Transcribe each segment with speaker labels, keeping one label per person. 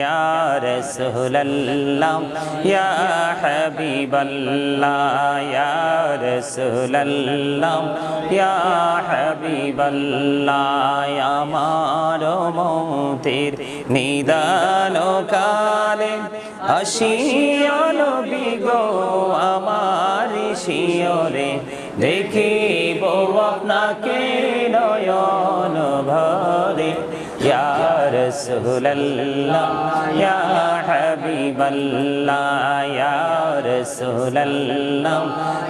Speaker 1: يا رسول الله يا حبيب الله يا رسول الله يا حبيب الله আমার মৌতের নিদান কালে আসিও নবী গো আমার শিয়রে দেখিব আপনাকে নয়ন ভরে يا رسول الله يا حبيب الله يا رسول الله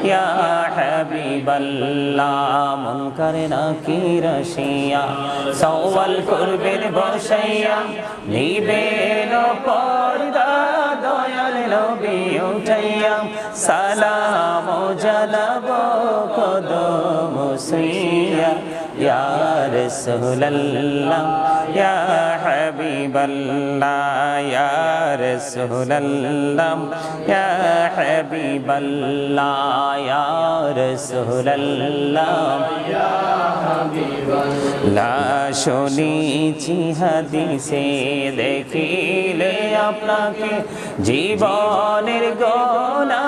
Speaker 1: يا حبيب الله মুনকার নাকির শিয়া সওয়াল করবেন বসাইয়া নিবেন পর্দা দয়াল নবী উঠাইয়া সালাম জালাব কদম সুইয়া ইয়া রাসূলুল্লাহ ইয়া হাবিবাল্লাহ ইয়া রাসূলুল্লাহ ইয়া হাবিবাল্লাহ ইয়া রাসূলুল্লাহ লা শুনিছি হাদিসে, দেখিলে আপনাকে জীবনের গোনা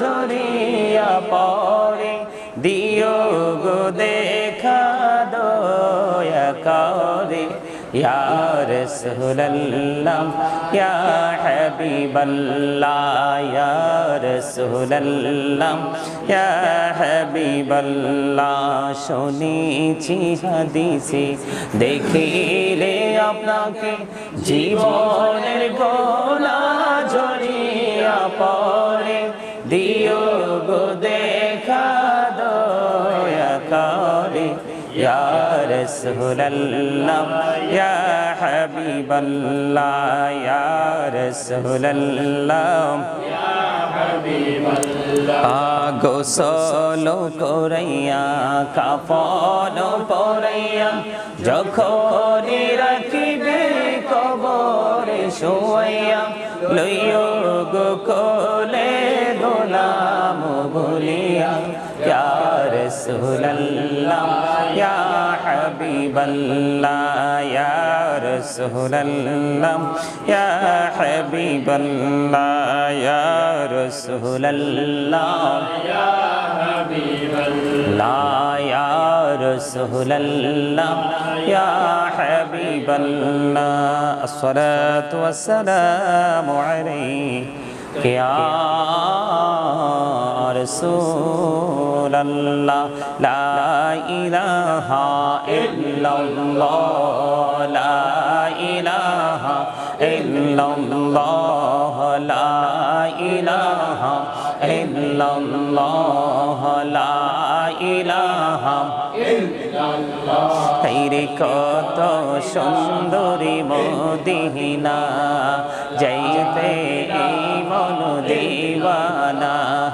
Speaker 1: ঝরিয়া পড়ে। দিও গো দেখা দয়া করে ইয়া রাসূলুল্লাহ, ইয়া হাবিবাল্লাহ, ইয়া রাসূলুল্লাহ, ইয়া হাবিবাল্লাহ, শুনেছি হাদিসে, দেখিলে আপনাকে জীবনের গোলা ঝরিয়া পড়ে। দিও গো দেখা ইয়া রাসূলুল্লাহ ইয়া হাবিবাল্লাহ ইয়া রাসূলুল্লাহ ইয়া গোসল করাইয়া কাপন পরাইয়া যখন রাখিবে কবরে শোয়াইয়া লইয় গোকলে গোলাম বলিয়া ইয়া রাসূলুল্লাহ ইয়া হাবিবাল্লাহ ইয়া রাসূলুল্লাহ ইয়া হাবিবাল্লাহ ইয়া রাসূলুল্লাহ ইয়া হাবিবাল্লাহ ইয়া রাসূলুল্লাহ ইয়া হাবিবাল্লাহ আসসালাতু ওয়াসসালামু আলাইকা ইয়া رسول الله لا إله إلا الله لا إله إلا الله لا إله إلا الله لا إله হাইরে কত সুন্দরী মদিনা যাইতে এই মন দিবানা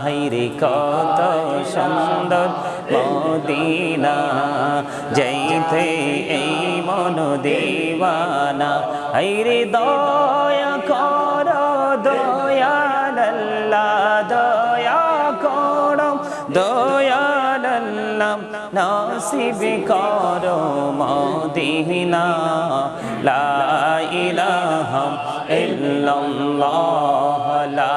Speaker 1: হাইরে কত সুন্দর মদিনা। যাইতে এই মন দিবানা হাইরে দয়া কর দয়াল্লাহ দয়া কর দয়াল্লাহ নাসিব করো মদিনা। লা ইল্লাল্লাহ, লা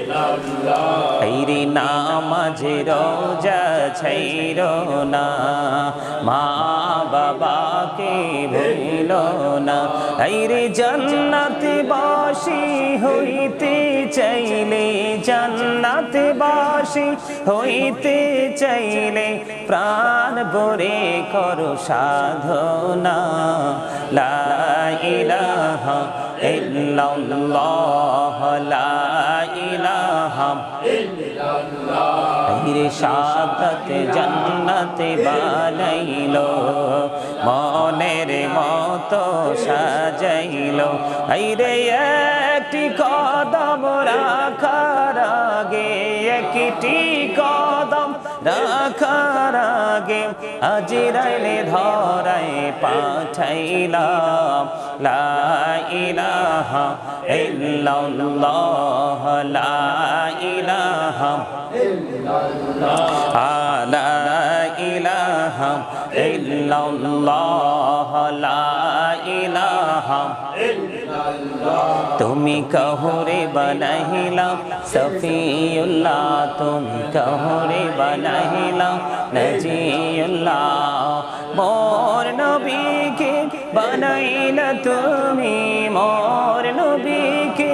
Speaker 1: নামাজে রোজা ছাইর না। মা বাবাকে ভুল না। হাইরে জান্নাতে বাসি হইতে চাইলে, জান্নাতে বাসি হইতে চাইলে প্রাণ ভরে করো সাধনা। লা ইলাহা ইল্লাল্লাহ, লা ইলাহা। রে সাদাতে জান্নাতে বানাইলো মনের মতো সাজাইলো। রে একটি কদম রাখার আগে একটি কদম রাখার আগে আজিরাইলে ধরায় পাঠাইলাম। লা ইলাহা ইল্লাল্লাহ লা ইলাহা লা ইলাহা ইল্লাল্লাহ লা তুমি কহরে বানাইলা সফিউল্লাহ তুমি কহরে বানাইলা নজিউল্লাহ মোর নবীকে বানাইলা তুমি মোর নবীকে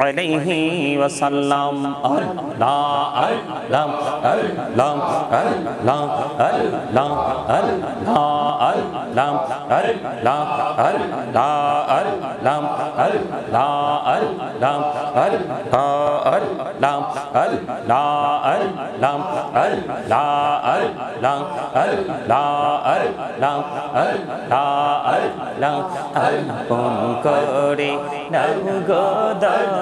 Speaker 1: عليه وسلم الله الله الله الله الله الله لام ال لا ال لا ال لام ال لا ال لام ال لا ال لام ال لا ال لام ال لا ال لام ال لا ال لام ال لا ال لام ال কোন করে নাম গো দাদা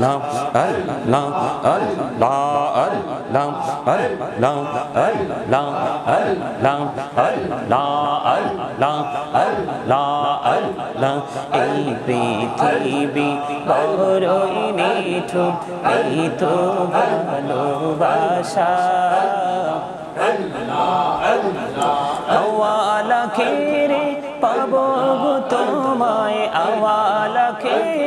Speaker 1: لام لام لا لام لام لام لام لام لا لا এই পৃথিবী বড়ই মিঠুর এই তো ভালোবাসা আওয়ালা খেরে পাবো তোমায়, আওয়ালা খেরে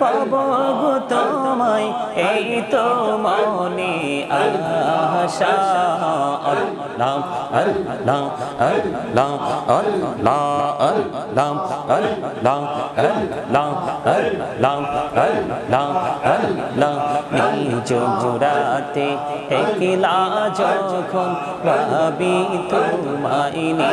Speaker 1: পাব গো তোমায়। এই তো মনে আশা। আল্লাহ আল্লাহ আল্লাহ আল্লাহ আল্লাহ আল্লাহ আল্লাহ আল্লাহ আল্লাহ। আল্লাহ নিজ রাতে একলা যখন ভাবি তোমাইনি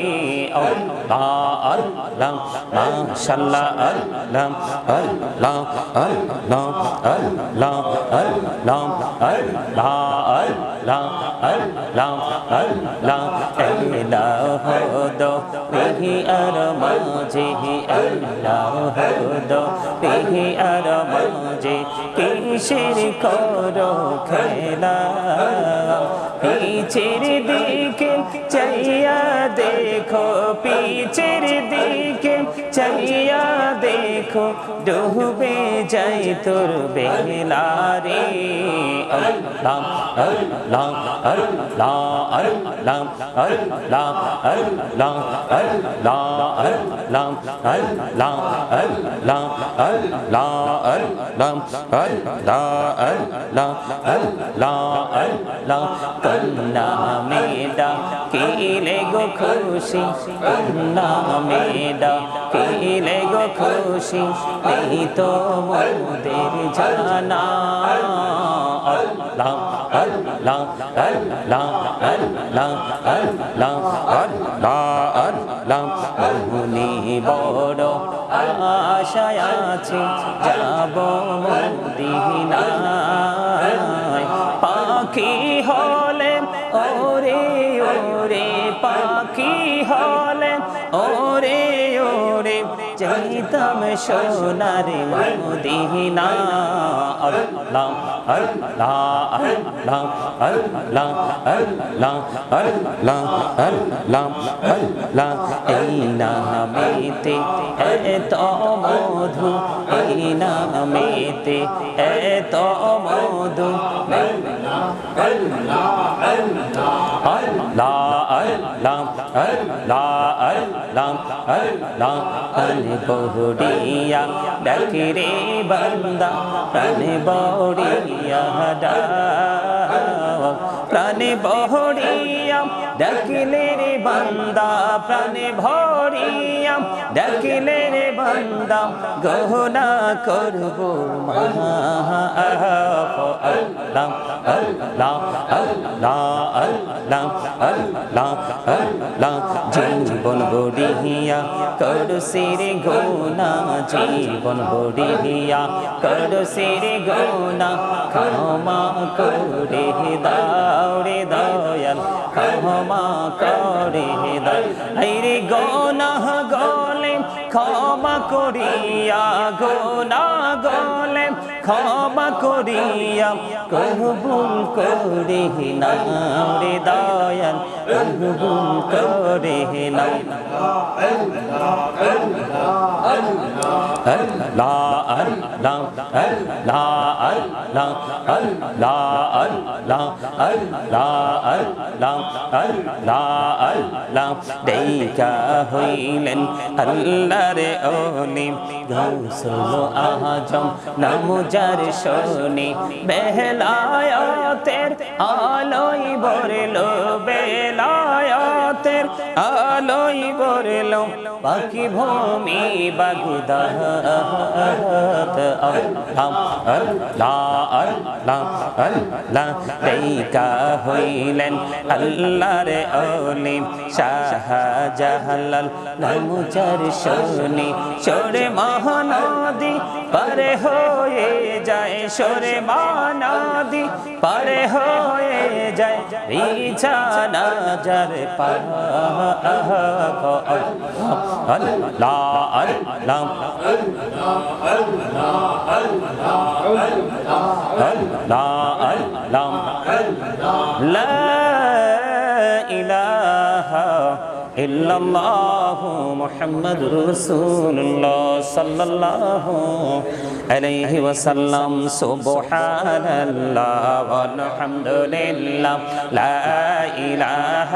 Speaker 1: আল্লাহ আল্লাহ মাশাল্লাহ আল্লাহ আল্লাহ আল্লাহ আল্লাহ আল্লাহ আল্লাহ আল্লাহ আল্লাহ আল্লাহ ইলাহ দো বিহি আর মাঝে আল্লাহ দো বিহি আর মাঝে কিসের করো খেলা পিছের দিকে চাইয়া দেখো পিছের দিকে। চাইয়া দেখো ডুবে যাই তোর বেলা রে লাম আর লাম আর লা আর লাম আর লাম আর লাম আর লা আর লাম আর লাম আর লাম আর লা আর লাম আর কেলে গো খুশি এই তো মোদের জানা। বড় আশায় আছে, যাব পাখি হলেন, ওরে ওরে পাখি ওরে চাইতাম সোনার মদিনা। আল্লাহ আল্লাহ আল্লাহ আল্লাহ আল্লাহ আল্লাহ। আল্লাহ আল্লাহ এই নামেতে, এত মধু, এই নামেতে, এত মধু। আল্লাহ। লাম লা লাম লাম প্রাণে বহরিয়া ডাকে রে বন্দা প্রাণে বহরিয়া প্রাণে বহরিয়া ডাকিলে রে বন্দা প্রাণে ভরিয়া ডাকিলে বান্দা গহনা করব জীবন বড়িয়া করু সিরে গোনা, জীবন বড়িয়া করু সিরে গোনা। ক্ষমা করে দাও রে দয়াল, ক্ষমা করে দাও। রে গোনা গলে ক্ষমা করিয়া গোনা গলে ক্ষমা করিয়া কহবুল করে নাও রে দয়াল কবুল করে নাও দেখা হইলেন আল্লাহর ওলি গৌসল আজম নাম যার শোনে বেহলায়তের আলোয় বরলো বেলায় বেলায়াতের আলোই বরলো বাকি ভূমি বাগদাদ আল্লাহ আল্লাহ আল্লাহ দেইকা হইলেন আল্লাহর নামুজার শোনি সরে মহানদী পারে হয়ে যায়, সরে মহানদী পারে হয়ে যায়। বিছানা যার لا إله إلا الله محمد رسول الله صلى الله عليه وسلم سبحان الله والحمد لله لا إله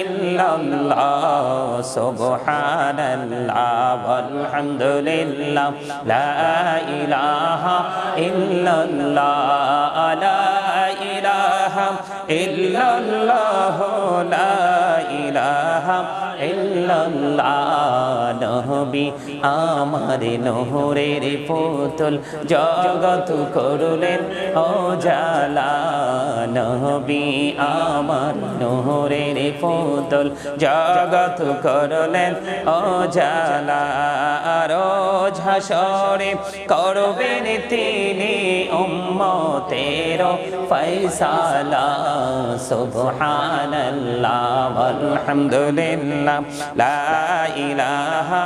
Speaker 1: إلا الله سبحان الله والحمد لله لا إله إلا الله لا إله إلا الله لا ইলাহা ইল্লাল্লাহ নবী, আমার নহরের পুতুল জগত করলেন। ও জালা নবী, আমার নহরের পুতুল জগত করলেন। ও জালা রোজ হাসরে করবেন তিনি উম্মতের ফয়সালা। সুবহানাল্লাহ আলহামদুলিল্লাহ লা ইলাহা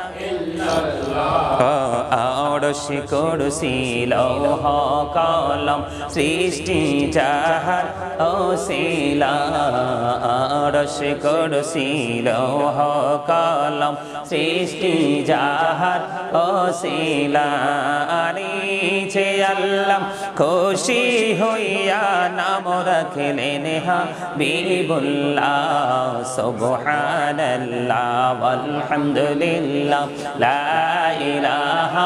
Speaker 1: করসি লৌহ কলম সৃষ্টি যাহার অশিলা। আড়সি করসি লৌহ কলম সৃষ্টি যাহার অশিলা। আনিছে আল্লাহ খুশি হইয়া নাম রাখলেন হা বিবুল্লাহ সুবহানাল্লাহ আলহামদুলিল্লাহ লা ইলাহা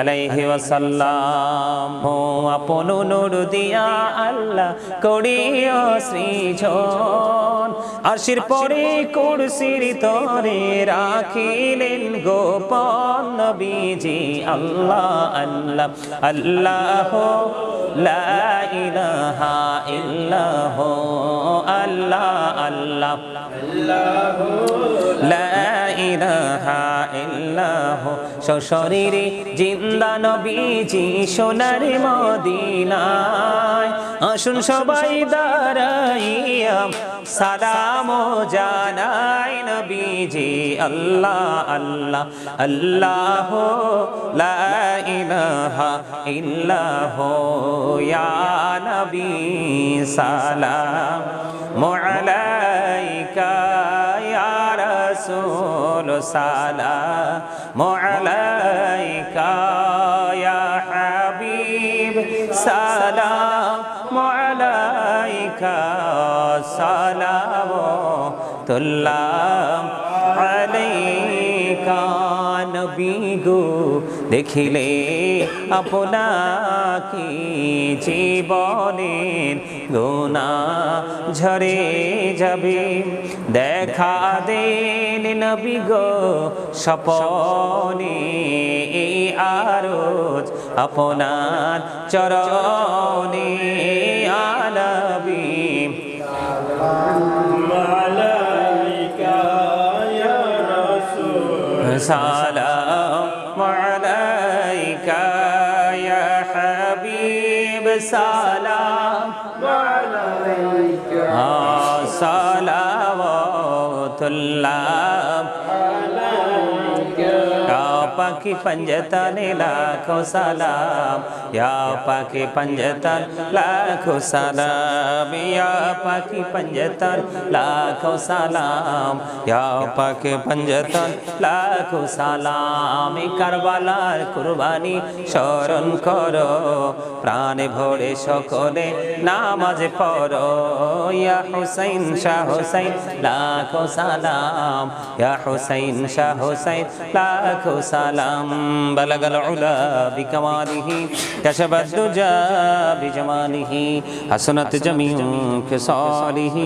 Speaker 1: আলাইহি ওয়াসাল্লাম, ও আপন নূর দিয়া আল্লাহ করিও সৃজন। আশির পরে কুরসির তরে রাখিলেন গোপন নবীজি, আল্লাহ আল্লাহ আল্লাহ, লা ইলাহা ইল্লাহু আল্লাহ আল্লাহ, লা ইলাহা ইল্লাহ। সশরীরে জিন্দা নবীজি সোনার মদিনায়। আসুন সবাই দাঁড়াইয়া সালাম জানাই নবীজি, আল্লাহ আল্লাহ আল্লাহ লা ইলাহা ইল্লাহ। ইয়া নবী, সালাম আলাইকা, ইয়া রাসূল। সালাম আলাইকা ইয়া হাবিব সালাম আলাইকা সালাম তুল্লাম আলাইকা। নবী গো, দেখিলে আপনাকে জীবনের গোনা ঝরে যাবে? দেখা দেন নবী গো সপনে আরজ আপনার চরণে
Speaker 2: আলাবি। সার
Speaker 1: سلام عليك آه، صلوات الله পাখি পঞ্জতন লাখো সালাম ইয়া পাখি পঞ্জতন লাখো সালাম ইয়া পাখি পঞ্জতন লাখো সালাম ইয়া পাখি পঞ্জতন লাখো সালাম কারবালার কুরবানি স্মরণ করো প্রাণে ভরে সকলে নামাজ পড়ো। ইয়া হুসাইন, শাহ হুসাইন, লাখো সালাম। ইয়া হুসাইন, শাহ হুসাইন, লাখো সালাম। বলগল উলা বিকমালিহি كشف الدجى بجماله حسنت جميع خصاله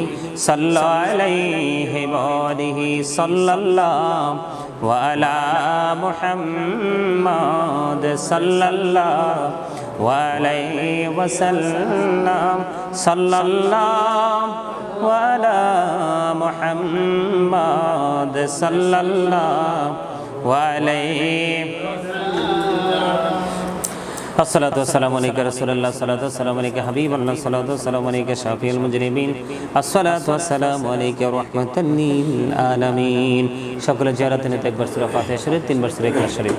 Speaker 1: صلى عليه وآله صلى الله وعلى محمد صلى الله وعليه وسلم صلى الله وعلى محمد صلى الله وعليه الصلاة والسلام عليك رسول الله الصلاة والسلام عليك حبيب الله الصلاة والسلام عليك شافي المجرمين الصلاة والسلام عليك رحمة للعالمين شكرا جارة نتك برسرة فاتحة شريف تين برسرة شريف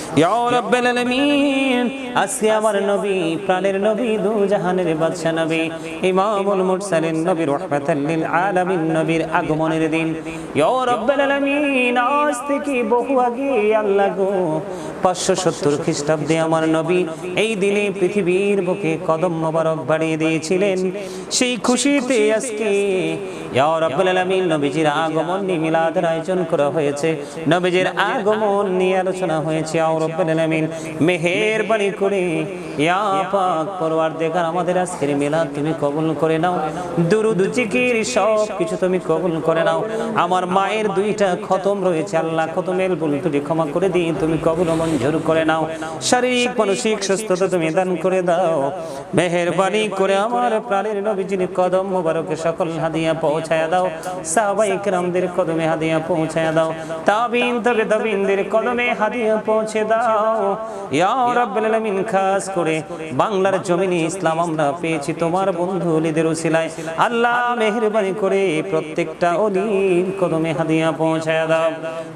Speaker 1: ইয়া রাব্বাল আলামিন। আজকে আমার নবী, প্রাণের নবী দু জাহানের বাদশা নবী, ইমামুল মুরসালিন নবী, রাহমাতাল আলামিন নবীর আগমনের দিন। ইয়া রাব্বাল আলামিন, আজ থেকে বহু আগে আল্লাহ গো পাঁচশো সত্তর খ্রিস্টাব্দে আমার নবী এই দিনে পৃথিবীর বুকে কদম মোবারক বাড়িয়ে দিয়েছিলেন। সেই খুশিতে আজকে ইয়া রাব্বুল আলামিন, নবীজির আগমন নিয়ে আয়োজন করা হয়েছে। নবীজির আগমন নিয়ে আলোচনা হয়েছে। ইয়া রাব্বুল আলামিন, মেহেরবানি করে আমাদের আজকের মিলাদ তুমি কবুল করে নাও। দুরুদ সব কিছু তুমি কবুল করে নাও। আমার মায়ের দুইটা খতম রয়েছে, আল্লাহ খতমের ভুল তুমি ক্ষমা করে দিন, তুমি কবুল মঞ্জুর করে নাও। শারীরিক, মানসিক সুস্থতা তুমি দান করে দাও। মেহেরবানি করে আমার প্রাণের নবীজির কদম মোবারকে সকল হাদিয়া পৌঁছায়া দাও। সাহাবাই کرامদের কদমে হাদিয়া পৌঁছায়া দাও। তাবিন, তবে তাবিনদের কদমে হাদিয়া পৌঁছে দাও। ইয়া রাব্বুল আলামিন, খাস করে করে, বাংলার জমিনে ইসলাম আমরা পেয়েছি তোমার বন্ধু অলিদের উসিলায়। আল্লাহ মেহরবানি করে প্রত্যেকটা অলির কদমে হাদিয়া পৌঁছায় দাও।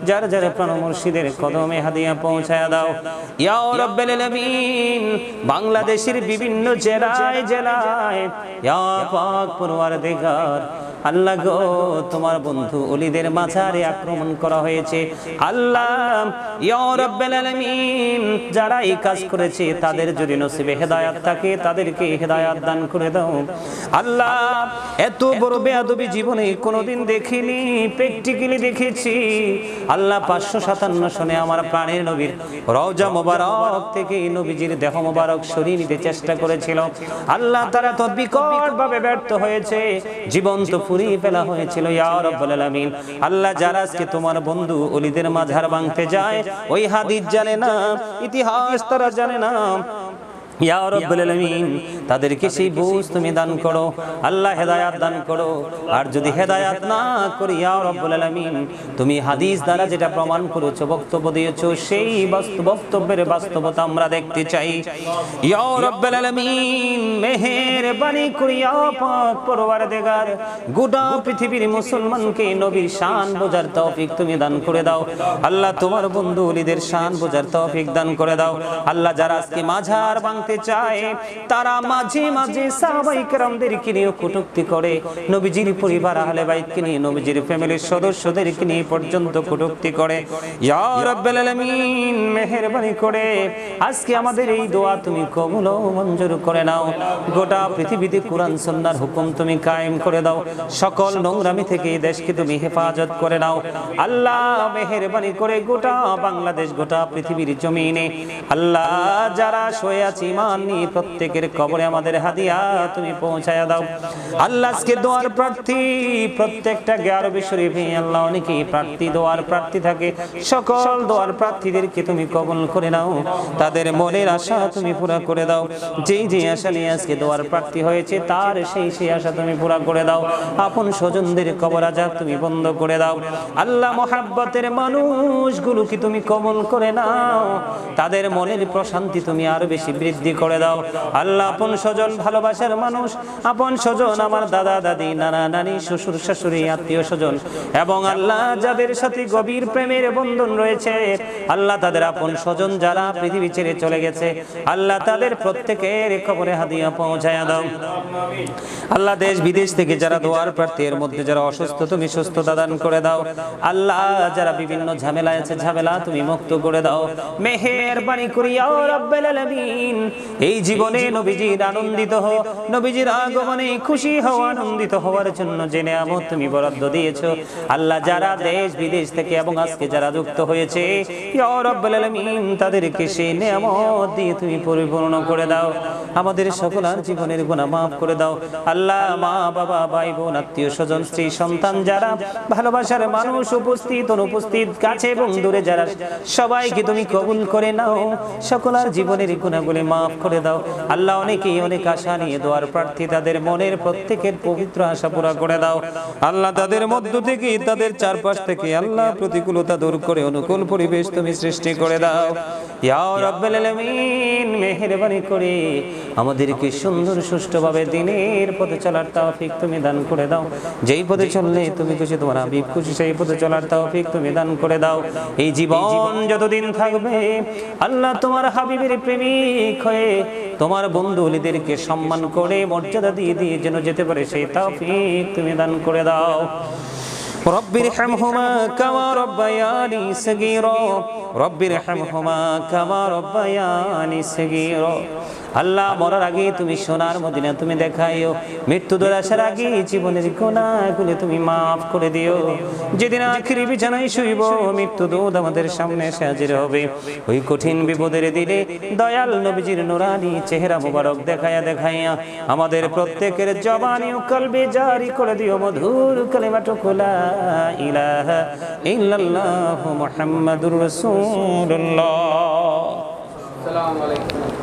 Speaker 1: যার যার প্রাণ মুর্শিদের কদমে হাদিয়া পৌঁছায় দাও। ইয়া রাব্বাল বাংলাদেশের বিভিন্ন জেলায় জেলায়, ইয়া পাক পরওয়ারদিগার আল্লাহ গো, তোমার বন্ধু অলিদের মাঝারে আক্রমণ করা হয়েছে। আল্লাহ যারা এই কাজ করেছে, তাদের যদি নসিবে হেদায়াত থাকে, তাদেরকে হেদায়াত দান করে দাও। আল্লাহ, এত বড় বেয়াদবি জীবনে কোনোদিন দেখিনি প্র্যাকটিক্যালি দেখেছি। আল্লাহ, পাঁচশো সাতান্ন সনে আমার প্রাণের নবীর রওজা মোবারক থেকে নবীজির দেহ মোবারক সরিয়ে নিতে চেষ্টা করেছিল। আল্লাহ, তারা তো বিকট ভাবে ব্যর্থ হয়েছে। জীবন্ত ফুরিয়ে ফেলা হয়েছিল আল্লাহ যারা আজকে তোমার বন্ধু অলিদের মাঝার ভাঙতে যায়, ওই হাদিস জানে না, ইতিহাস তারা জানে না ইয়া রাব্বুল আলামিন, তাদেরকে সেই বুঝ তুমি দান করো, আল্লাহ হেদায়াত দান করো। আর যদি হেদায়াত না করি, ইয়া রাব্বুল তুমি হাদিস দ্বারা যেটা প্রমাণ করেছ, বক্তব্য দিয়েছ, সেই বক্তব্যের বাস্তবতা আমরা দেখতে চাই। রাব্বুল আলামিন, মেহেরবানি করি পাক পরওয়ারদিগার, গোটা পৃথিবীর মুসলমানকে নবীর শান তুমি দান করে দাও। আল্লাহ তোমার বন্ধু শান দান করে দাও। আল্লাহ যারা আজকে মাঝার ভাঙতে চায়, তারা মাঝে মাঝে সাহাবাই কেরামদেরকে নিয়ে কটুক্তি করে। নবীজির পরিবার আহলে বাইতকে নিয়ে, নবীজির ফ্যামিলির সদস্যদেরকে নিয়ে পর্যন্ত কটুক্তি করে। ইয়া রাব্বাল আলামিন, মেহেরবানি করে, আজকে আমাদের এই দোয়া তুমি কবুল ও মঞ্জুর করে নাও। গোটা পৃথিবীতে কোরআন সুন্নাহর হুকুম তুমি কায়েম করে দাও। সকল নোংরামি থেকে এই দেশকে তুমি হেফাজত করে নাও। আল্লাহ মেহেরবানি করে গোটা বাংলাদেশ, গোটা পৃথিবীর জমিনে। আল্লাহ, যারা শুয়ে আছে ইমান প্রত্যেকের কবরে আমাদের হাদিয়া তুমি পৌঁছায় দাও। আল্লাহ আজকে দোয়ার প্রার্থী, প্রত্যেকটা গ্যারবি শরীফে আল্লাহ অনেকেই প্রার্থী, দোয়ার প্রার্থী থাকে। সকল দোয়ার প্রার্থীদেরকে তুমি কবল করে নাও। তাদের মনের আশা তুমি পুরা করে দাও। যেই যে আশা নিয়ে আজকে দোয়ার প্রার্থী হয়েছে, তার সেই সেই আশা তুমি পুরা করে দাও। আপন স্বজনদের কবর আজাব তুমি বন্ধ করে দাও। আল্লাহ মহাব্বতের মানুষগুলোকে তুমি কবল করে নাও। তাদের মনের প্রশান্তি তুমি আরও বেশি বৃদ্ধি করে দাও। আল্লাহ আপন স্বজন ভালোবাসার মানুষ। আপন স্বজন আমার দাদা, দাদি, নানা, নানি, শ্বশুর, শাশুড়ি, আত্মীয় স্বজন। এবং আল্লাহ যাদের সাথে গভীর প্রেমের বন্ধন রয়েছে, আল্লাহ তাদের আপন স্বজন যারা পৃথিবী ছেড়ে চলে গেছে, আল্লাহ তাদের প্রত্যেকের খবরে হাদিয়া পৌঁছায়া দাও। আল্লাহ দেশ বিদেশ থেকে যারা দোয়ার প্রার্থী এর মধ্যে যারা অসুস্থ, তুমি সুস্থতা দান করে দাও। আল্লাহ যারা বিভিন্ন ঝামেলা আছে, ঝামেলা তুমি মুক্ত করে দাও। মেহেরবানি করিয়া রাব্বাল আলামিন। এই জীবনে নবীজির আনন্দিত হও, নবীজির আগমনে খুশি হও, আনন্দিত হওয়ার জন্য যে নিয়ামত তুমি বরাদ্দ দিয়েছ। আল্লাহ যারা দেশ, বিদেশ থেকে এবং আজকে যারা যুক্ত হয়েছে তাদেরকে সেই নিয়ামত দিয়ে তুমি পরিপূর্ণ করে দাও। আমাদের সকলার জীবনের গুনাহ মাফ করে দাও। আল্লাহ, মা, বাবা, ভাই, বোন, আত্মীয় স্বজন, স্ত্রী, সন্তান যারা ভালোবাসার মানুষ উপস্থিত, অনুপস্থিত, কাছে এবং দূরে যারা, সবাইকে তুমি কবুল করে নাও। সকলার জীবনের গুণাগুলি মাফ করে দাও। আল্লাহ অনেকেই অনেক আশা নিয়ে দোয়ার প্রার্থী তাদের মনের প্রত্যেকের পবিত্র আশা পুরা করে দাও। আল্লাহ তাদের মধ্য থেকে, তাদের চারপাশ থেকে আল্লাহ প্রতিকূলতা দূর করে অনুকূল পরিবেশ তুমি সৃষ্টি করে দাও। করে আমাদেরকে সুন্দর সুষ্ঠুভাবে দিনের পথে চলার তৌফিক তুমি দান করে দাও। যেই পথে চললে তুমি খুশি, তোমার খুশি, সেই পথে চলার তৌফিক তুমি দান করে দাও। এই জীবন যতদিন থাকবে, আল্লাহ তোমার হাবিবের প্রেমিক হয়ে হয়ে তোমার বন্ধু অলিদেরকে সম্মান করে মর্যাদা দিয়ে দিয়ে যেন যেতে পারে, সেই তাফিক তুমি দান করে দাও। রব্বির হামহুমা কামা রব্বায়ানি সগীরা রব্বির হামহুমা কামা রব্বায়ানি সগীরা। আল্লাহ মরার আগে তুমি সোনার মদিনা তুমি দেখাইও। মৃত্যু দূর আসার আগে জীবনের গুণাগুলি তুমি মাফ করে দিও। যেদিন আখিরি বিছানায় শুইব, মৃত্যু দূত আমাদের সামনে এসে হাজির হবে। ওই কঠিন বিপদের দিলে দয়াল নবীজির নুরানি চেহারা মোবারক দেখাইয়া দেখাইয়া আমাদের প্রত্যেকের জবানি ও কলবে জারি করে দিও, মধুর কালিমাটুকু লা ইলাহা ইল্লাল্লাহু মুহাম্মাদুর রাসূলুল্লাহ।
Speaker 3: আসসালামু আলাইকুম।